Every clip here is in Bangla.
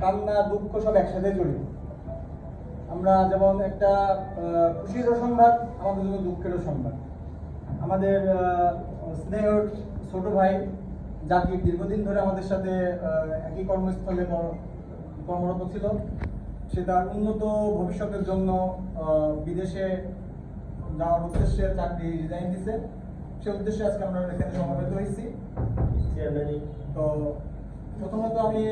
কান্না দুঃখ সব একসাথে জড়িত। আমরা যেমন একটা খুশিরও সংবাদ আমাদের জন্য দুঃখেরও সংবাদ। আমাদের স্নেহর ছোট ভাই জাকির দীর্ঘদিন ধরে আমাদের সাথে একই কর্মস্থলে কর- কর্মরত ছিল। সে তার উন্নত ভবিষ্যতের জন্য বিদেশে যাওয়ার উদ্দেশ্যে চাকরি রিজাইন দিছে। সে উদ্দেশ্যে আজকে আমরা এখানে সমবেত হয়েছি। তো প্রথমত আমি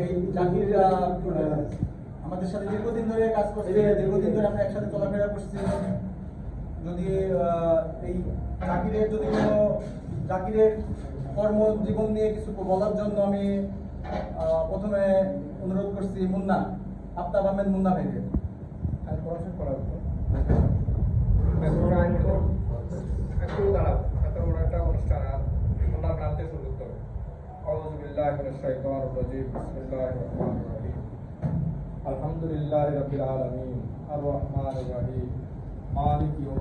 এই জাকির আমাদের সাথে দীর্ঘদিন ধরে কাজ করছে। দীর্ঘদিন ধরে আমরা একসাথে চলাফেরা করছি। যদি এই জাকিরের যদি কোনো জাকিরের কর্মজীবন নিয়ে কিছু বলার জন্য আমি প্রথমে অনুরোধ করছি মুন্না আফতাব আহমেদ মুন্না ভাইকে। পড়াশোনা اعوذ باللہ من الشیطان الرجیم بسم اللہ الرحمن الرحیم الحمد رب العالمین الرحمن الرحیم مالک یوم